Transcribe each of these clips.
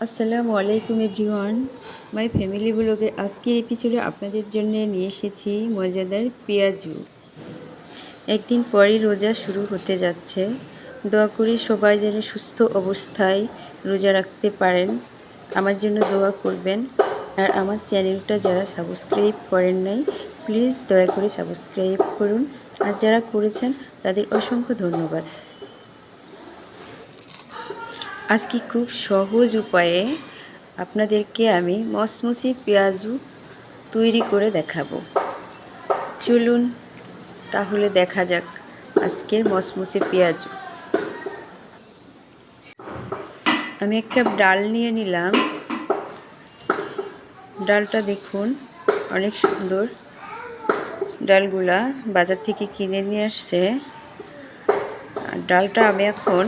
আসসালামু আলাইকুম everyone. My family ব্লগে আজকের এপিসোডে আপনাদের জন্য নিয়ে এসেছি মজাদার পেঁয়াজু। একদিন পরই রোজা শুরু হতে যাচ্ছে। দোয়া করি সবাই যেন সুস্থ অবস্থায় রোজা রাখতে পারেন। আমার জন্য দোয়া করবেন। আর আমার চ্যানেলটা যারা সাবস্ক্রাইব করেন নাই, প্লিজ দয়া করে সাবস্ক্রাইব করুন। আর যারা করেছেন, তাদের অসংখ্য ধন্যবাদ। আজকে খুব সহজ উপায়ে আপনাদেরকে আমি মসমসি পেঁয়াজু তৈরি করে দেখাবো। চলুন তাহলে দেখা যাক আজকের মসমসে পেঁয়াজু। আমি এক কাপ ডাল নিয়ে নিলাম। ডালটা দেখুন, অনেক সুন্দর। ডালগুলা বাজার থেকে কিনে নিয়ে আসছে। আর ডালটা আমি এখন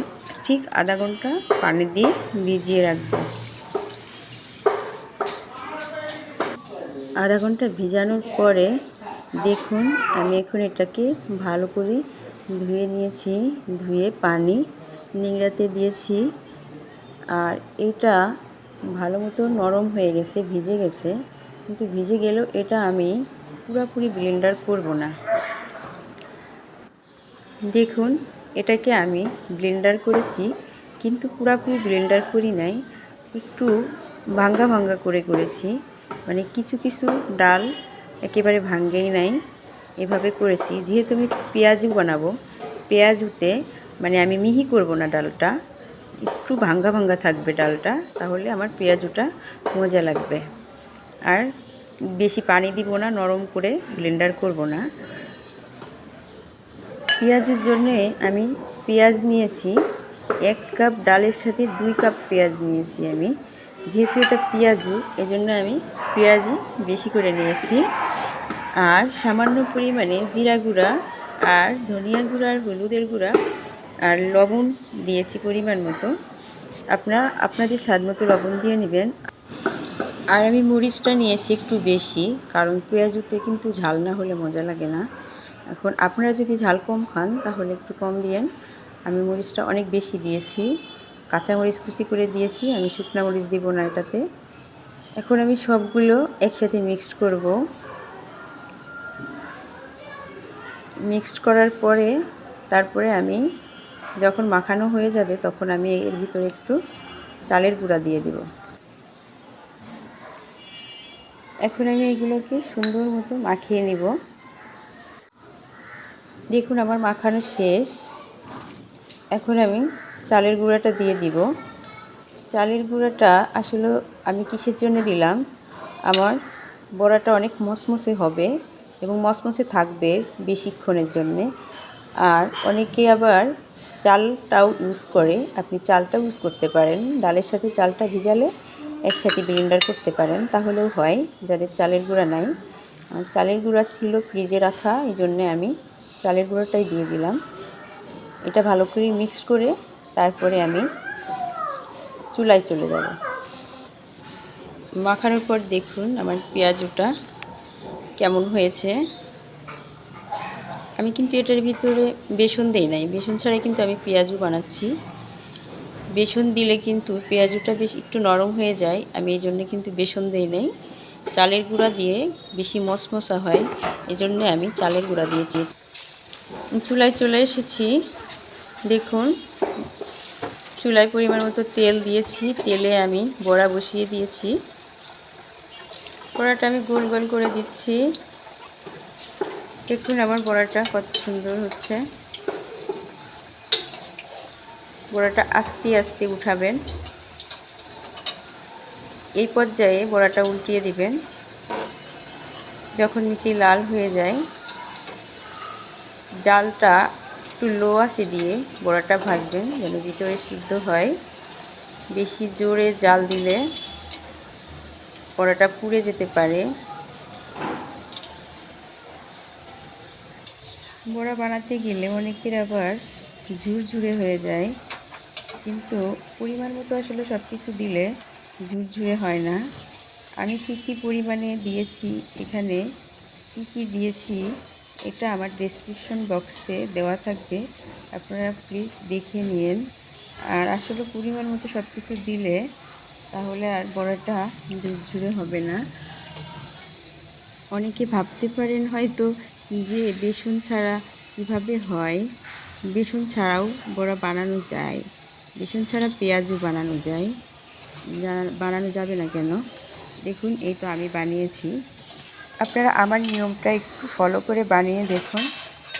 ঠিক আধা ঘণ্টা পানি দিয়ে ভিজিয়ে রাখব। আধা ঘণ্টা ভিজানোর পরে দেখুন আমি এখন এটাকে ভালো করে ধুয়ে নিয়েছি, ধুয়ে পানি নিংড়াতে দিয়েছি। আর এটা ভালো মতো নরম হয়ে গেছে, ভিজে গেছে। কিন্তু ভিজে গেলেও এটা আমি পুরোপুরি ব্লেন্ডার করব না। দেখুন এটাকে আমি ব্লেন্ডার করেছি, কিন্তু পুরাপুরি ব্লেন্ডার করি নাই, একটু ভাঙ্গা ভাঙ্গা করে করেছি মানে কিছু কিছু ডাল একেবারে ভাঙ্গেই নাই, এভাবে করেছি। যেহেতু আমি পেঁয়াজু বানাবো, পেঁয়াজুতে মানে আমি মিহি করব না ডালটা, একটু ভাঙ্গা ভাঙ্গা থাকবে ডালটা, তাহলে আমার পেঁয়াজুটা মজা লাগবে। আর বেশি পানি দিব না, নরম করে ব্লেন্ডার করব না। পেঁয়াজের জন্যে আমি পেঁয়াজ নিয়েছি। এক কাপ ডালের সাথে দুই কাপ পেঁয়াজ নিয়েছি আমি। যেহেতু এটা পেঁয়াজু, এজন্য আমি পেঁয়াজই বেশি করে নিয়েছি। আর সামান্য পরিমাণে জিরা গুঁড়া আর ধনিয়া গুঁড়া আর হলুদের গুঁড়া আর লবণ দিয়েছি পরিমাণ মতো। আপনারা আপনাদের স্বাদ মতো লবণ দিয়ে নেবেন। আর আমি মরিচটা নিয়েছি একটু বেশি, কারণ পেঁয়াজুতে কিন্তু ঝাল না হলে মজা লাগে না। এখন আপনারা যদি ঝাল কম খান, তাহলে একটু কম দিয়েন। আমি মরিচটা অনেক বেশি দিয়েছি। কাঁচা মরিচ কুচি করে দিয়েছি। আমি শুকনা মরিচ দিব না এটাতে। এখন আমি সবগুলো একসাথে মিক্সড করব। মিক্সড করার পরে, তারপরে আমি যখন মাখানো হয়ে যাবে, তখন আমি এর ভিতরে একটু চালের গুঁড়া দিয়ে দিব। এখন আমি এগুলোকে সুন্দর মতো মাখিয়ে নিব। দেখুন, আমার মাখানো শেষ। এখন আমি চালের গুঁড়াটা দিয়ে দিব। চালের গুঁড়াটা আসলে আমি কিসের জন্য দিলাম? আমার বড়াটা অনেক মসমসে হবে এবং মসমসে থাকবে বেশিক্ষণের জন্যে। আর অনেকে আবার চালটাও ইউজ করে। আপনি চালটাও ইউজ করতে পারেন। ডালের সাথে চালটা ভিজালে একসাথে ব্লেন্ডার করতে পারেন। তাহলেও হয়, যাদের চালের গুঁড়া নাই। চালের গুঁড়া ছিল ফ্রিজে রাখা এই জন্যে আমি চালের গুঁড়োটাই দিয়ে দিলাম। এটা ভালো করে মিক্স করে তারপরে আমি চুলায় চলে যাব। মাখানোর পর দেখুন আমার পেঁয়াজুটা কেমন হয়েছে। আমি কিন্তু এটার ভিতরে বেসন দেই নাই। বেসন ছাড়াই কিন্তু আমি পেঁয়াজও বানাচ্ছি। বেসন দিলে কিন্তু পেঁয়াজটা বেশ একটু নরম হয়ে যায়। আমি এই জন্য কিন্তু বেসন দেই নাই। চালের গুঁড়া দিয়ে বেশি মশমশা হয়। এই জন্যে আমি চালের গুঁড়া দিয়েছি। চুলায় চলে এসেছি। দেখুন, চুলায় পরিমাণ মতো তেল দিয়েছি। তেলে আমি বড়া বসিয়ে দিয়েছি। বড়াটা আমি গোল গোল করে দিচ্ছি। দেখুন আমার বড়াটা কত সুন্দর হচ্ছে। বড়াটা আস্তে আস্তে উঠাবেন। এই পর্যায়ে বড়াটা উল্টিয়ে দিবেন। যখন নিচে লাল হয়ে যায় জালটা একটু লো আসে দিয়ে বড়াটা ভাজবেন যেন ভিতরে সিদ্ধ হয়। বেশি জোরে জাল দিলে বড়াটা পুড়ে যেতে পারে। বড়া বানাতে গেলে অনেকের আবার ঝুরঝুরে হয়ে যায়, কিন্তু পরিমাণ মতো আসলে সব কিছু দিলে ঝুরঝুরে হয় না। আমি কী কী পরিমাণে দিয়েছি, এখানে কী কী দিয়েছি এটা আমার ডেসক্রিপশন বক্সে দেওয়া থাকবে। আপনারা প্লিজ দেখে নিন। আর আসলে পরিমাণ মতো সব কিছু দিলে তাহলে আর বড়াটা ঝুরঝুরে হবে না। অনেকে ভাবতে পারেন হয়তো যে বেসন ছাড়া কীভাবে হয়? বেসন ছাড়াও বড়া বানানো যায়। বেসন ছাড়া পেঁয়াজও বানানো যায়। বানানো যাবে না কেন? দেখুন, এই তো আমি বানিয়েছি। আপনারা আমার নিয়মটা একটু ফলো করে বানিয়ে দেখুন।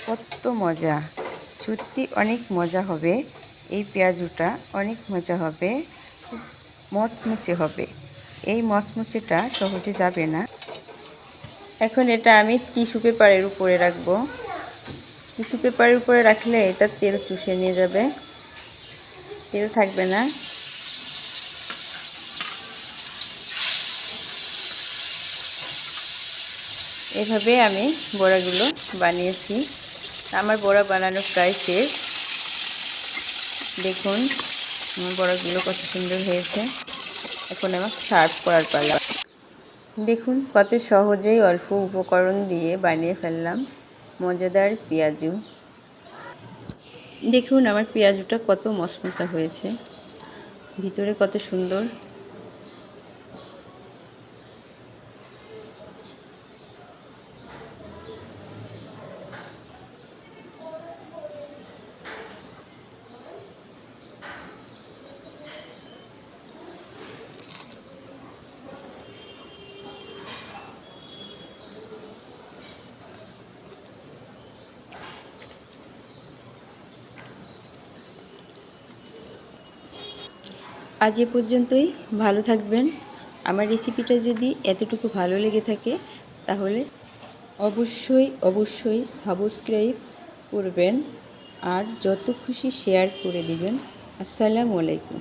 কত মজা। সত্যি অনেক মজা হবে। এই পেঁয়াজুটা অনেক মজা হবে। মচমুচে হবে। এই মচমুচেটা সহজে যাবে না। এখন এটা আমি টিস্যু পেপারের উপরে রাখব। টিস্যু পেপারের উপরে রাখলে এটা তেল চুষে নিয়ে যাবে। তেল থাকবে না। এভাবে আমি বড়াগুলো বানিয়েছি। আমার বড়া বানানো প্রায় শেষ। দেখুন, আমার বড়াগুলো কত সুন্দর হয়েছে। এখন আমার সার্ভ করার পালা। দেখুন, কত সহজেই অল্প উপকরণ দিয়ে বানিয়ে ফেললাম। মজাদার পেঁয়াজু। দেখুন, আমার পেঁয়াজুটা কত মশমশা হয়েছে। ভিতরে কত সুন্দর আজ এ পর্যন্তই। ভালো থাকবেন। আমার রেসিপিটা যদি এতটুকু ভালো লেগে থাকে, তাহলে অবশ্যই অবশ্যই সাবস্ক্রাইব করবেন আর যত খুশি শেয়ার করে দিবেন। আসসালামু আলাইকুম।